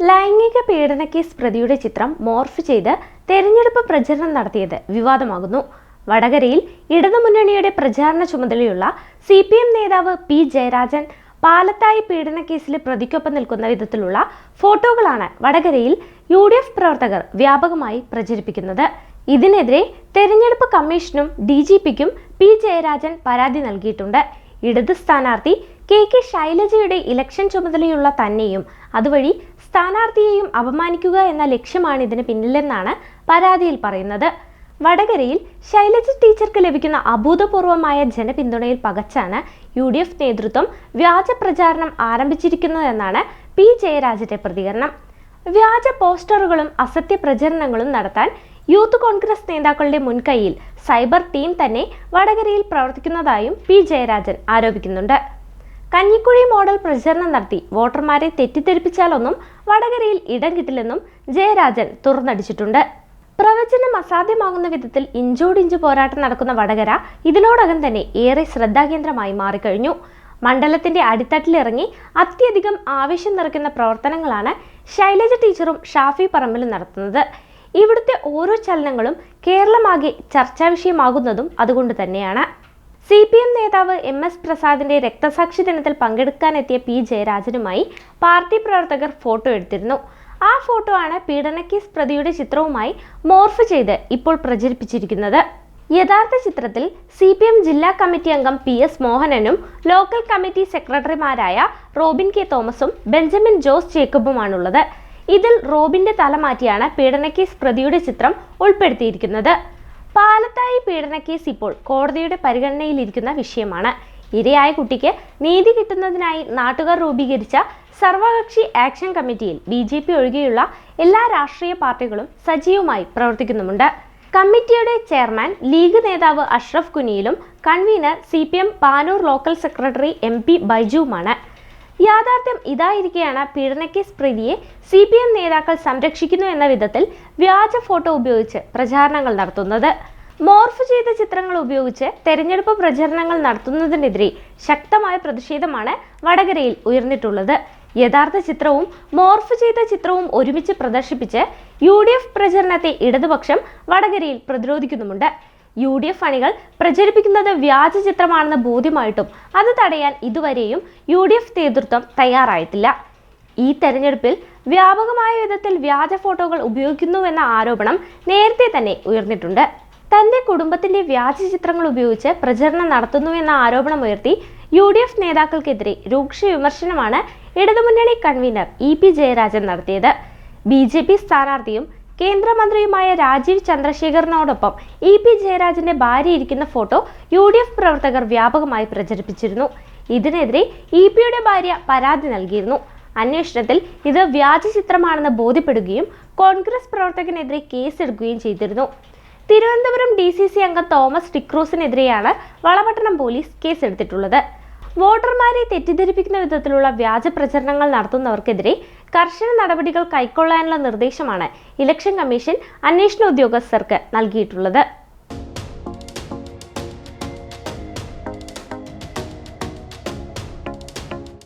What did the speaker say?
ലൈംഗിക പീഡന കേസ് പ്രതിയുടെ ചിത്രം മോർഫ് ചെയ്ത് തെരഞ്ഞെടുപ്പ് പ്രചരണം നടത്തിയത് വിവാദമാകുന്നു. വടകരയിൽ ഇടതുമുന്നണിയുടെ പ്രചാരണ ചുമതലയുള്ള സി പി എം നേതാവ് പി ജയരാജൻ പാലത്തായി പീഡന കേസിലെ പ്രതിക്കൊപ്പം നിൽക്കുന്ന വിധത്തിലുള്ള ഫോട്ടോകളാണ് വടകരയിൽ യു ഡി എഫ് പ്രവർത്തകർ വ്യാപകമായി പ്രചരിപ്പിക്കുന്നത്. ഇതിനെതിരെ തെരഞ്ഞെടുപ്പ് കമ്മീഷനും ഡി ജി പിക്കും പി ജയരാജൻ പരാതി നൽകിയിട്ടുണ്ട്. ഇടത് സ്ഥാനാർത്ഥി കെ കെ ശൈലജയുടെ ഇലക്ഷൻ ചുമതലയുള്ള തന്നെയും അതുവഴി സ്ഥാനാർത്ഥിയെയും അപമാനിക്കുക എന്ന ലക്ഷ്യമാണ് ഇതിന് പിന്നിലെന്നാണ് പരാതിയിൽ പറയുന്നത്. വടകരയിൽ ശൈലജ ടീച്ചർക്ക് ലഭിക്കുന്ന അഭൂതപൂർവമായ ജനപിന്തുണയിൽ പകച്ചാണ് യു ഡി എഫ് നേതൃത്വം വ്യാജ പ്രചാരണം ആരംഭിച്ചിരിക്കുന്നതെന്നാണ് പി ജയരാജന്റെ പ്രതികരണം. വ്യാജ പോസ്റ്ററുകളും അസത്യ പ്രചരണങ്ങളും നടത്താൻ യൂത്ത് കോൺഗ്രസ് നേതാക്കളുടെ മുൻകൈയിൽ സൈബർ ടീം തന്നെ വടകരയിൽ പ്രവർത്തിക്കുന്നതായും പി ജയരാജൻ ആരോപിക്കുന്നുണ്ട്. കഞ്ഞിക്കുഴി മോഡൽ പ്രചരണം നടത്തി. വോട്ടർമാരെ തെറ്റിദ്ധരിപ്പിച്ചാലൊന്നും വടകരയിൽ ഇടം കിട്ടില്ലെന്നും ജയരാജൻ തുറന്നടിച്ചിട്ടുണ്ട്. പ്രവചനം അസാധ്യമാകുന്ന വിധത്തിൽ ഇഞ്ചോടിഞ്ച് പോരാട്ടം നടക്കുന്ന വടകര ഇതിനോടകം തന്നെ ഏറെ ശ്രദ്ധാകേന്ദ്രമായി മാറിക്കഴിഞ്ഞു. മണ്ഡലത്തിന്റെ അടിത്തട്ടിലിറങ്ങി അത്യധികം ആവേശം നിറയ്ക്കുന്ന പ്രവർത്തനങ്ങളാണ് ശൈലജ ടീച്ചറും ഷാഫി പറമ്പിലും നടത്തുന്നത്. ഇവിടുത്തെ ഓരോ ചലനങ്ങളും കേരളമാകെ ചർച്ചാ വിഷയമാകുന്നതും അതുകൊണ്ട് തന്നെയാണ്. സി പി എം നേതാവ് എം എസ് പ്രസാദിന്റെ രക്തസാക്ഷി ദിനത്തിൽ പങ്കെടുക്കാനെത്തിയ പി ജയരാജനുമായി പാർട്ടി പ്രവർത്തകർ ഫോട്ടോ എടുത്തിരുന്നു. ആ ഫോട്ടോ ആണ് പീഡനക്കേസ് പ്രതിയുടെ ചിത്രവുമായി മോർഫ് ചെയ്ത് ഇപ്പോൾ പ്രചരിപ്പിച്ചിരിക്കുന്നത്. യഥാർത്ഥ ചിത്രത്തിൽ സി പി എം ജില്ലാ കമ്മിറ്റി അംഗം പി എസ് മോഹനനും ലോക്കൽ കമ്മിറ്റി സെക്രട്ടറിമാരായ റോബിൻ കെ തോമസും ബെഞ്ചമിൻ ജോസ് ജേക്കബുമാണുള്ളത്. ഇതിൽ റോബിന്റെ തല മാറ്റിയാണ് പീഡനക്കേസ് പ്രതിയുടെ ചിത്രം ഉൾപ്പെടുത്തിയിരിക്കുന്നത്. പാലത്തായി പീഡനക്കേസ് ഇപ്പോൾ കോടതിയുടെ പരിഗണനയിലിരിക്കുന്ന വിഷയമാണ്. ഇരയായ കുട്ടിക്ക് നീതി കിട്ടുന്നതിനായി നാട്ടുകാർ രൂപീകരിച്ച സർവകക്ഷി ആക്ഷൻ കമ്മിറ്റിയിൽ ബി ജെ പി ഒഴികെയുള്ള എല്ലാ രാഷ്ട്രീയ പാർട്ടികളും സജീവമായി പ്രവർത്തിക്കുന്നുമുണ്ട്. കമ്മിറ്റിയുടെ ചെയർമാൻ ലീഗ് നേതാവ് Ashraf കുനിയിലും convener C P M Panoor local secretary M P ബൈജുവുമാണ്. യാഥാർത്ഥ്യം ഇതായിരിക്കെയാണ് പീഡനക്കേസ് പ്രതിയെ സി പി എം നേതാക്കൾ സംരക്ഷിക്കുന്നു എന്ന വിധത്തിൽ വ്യാജ ഫോട്ടോ ഉപയോഗിച്ച് പ്രചാരണങ്ങൾ നടത്തുന്നത്. മോർഫ് ചെയ്ത ചിത്രങ്ങൾ ഉപയോഗിച്ച് തെരഞ്ഞെടുപ്പ് പ്രചരണങ്ങൾ നടത്തുന്നതിനെതിരെ ശക്തമായ പ്രതിഷേധമാണ് വടകരയിൽ ഉയർന്നിട്ടുള്ളത്. യഥാർത്ഥ ചിത്രവും മോർഫ് ചെയ്ത ചിത്രവും ഒരുമിച്ച് പ്രദർശിപ്പിച്ച് യു ഡി എഫ് പ്രചരണത്തെ ഇടതുപക്ഷം വടകരയിൽ പ്രതിരോധിക്കുന്നുമുണ്ട്. യു ഡി എഫ് അണികൾ പ്രചരിപ്പിക്കുന്നത് വ്യാജ ചിത്രമാണെന്ന് ബോധ്യമായിട്ടും അത് തടയാൻ ഇതുവരെയും യു ഡി എഫ് നേതൃത്വം തയ്യാറായിട്ടില്ല. ഈ തെരഞ്ഞെടുപ്പിൽ വ്യാപകമായ വിധത്തിൽ വ്യാജ ഫോട്ടോകൾ ഉപയോഗിക്കുന്നുവെന്ന ആരോപണം നേരത്തെ തന്നെ ഉയർന്നിട്ടുണ്ട്. തന്റെ കുടുംബത്തിന്റെ വ്യാജ ചിത്രങ്ങൾ ഉപയോഗിച്ച് പ്രചരണം നടത്തുന്നുവെന്ന ആരോപണം ഉയർത്തി യു ഡി എഫ് നേതാക്കൾക്കെതിരെ രൂക്ഷ വിമർശനമാണ് ഇടതുമുന്നണി കൺവീനർ ഇ പി ജയരാജൻ നടത്തിയത്. ബി ജെ പി സ്ഥാനാർത്ഥിയും കേന്ദ്രമന്ത്രിയുമായ രാജീവ് ചന്ദ്രശേഖറിനോടൊപ്പം ഇ പി ജയരാജന്റെ ഭാര്യ ഇരിക്കുന്ന ഫോട്ടോ യു ഡി എഫ് പ്രവർത്തകർ വ്യാപകമായി പ്രചരിപ്പിച്ചിരുന്നു. ഇതിനെതിരെ ഇ പിയുടെ ഭാര്യ പരാതി നൽകിയിരുന്നു. അന്വേഷണത്തിൽ ഇത് വ്യാജ ചിത്രമാണെന്ന് ബോധ്യപ്പെടുകയും കോൺഗ്രസ് പ്രവർത്തകനെതിരെ കേസെടുക്കുകയും ചെയ്തിരുന്നു. തിരുവനന്തപുരം ഡി സി സി അംഗം തോമസ് ടിക്രൂസിനെതിരെയാണ് വളപട്ടണം പോലീസ് കേസെടുത്തിട്ടുള്ളത്. വോട്ടർമാരെ തെറ്റിദ്ധരിപ്പിക്കുന്ന വിധത്തിലുള്ള വ്യാജ പ്രചരണങ്ങൾ നടത്തുന്നവർക്കെതിരെ കർശന നടപടികൾ കൈക്കൊള്ളാനുള്ള നിർദ്ദേശമാണ് ഇലക്ഷൻ കമ്മീഷൻ അന്വേഷണ ഉദ്യോഗസ്ഥർക്ക് നൽകിയിട്ടുള്ളത്.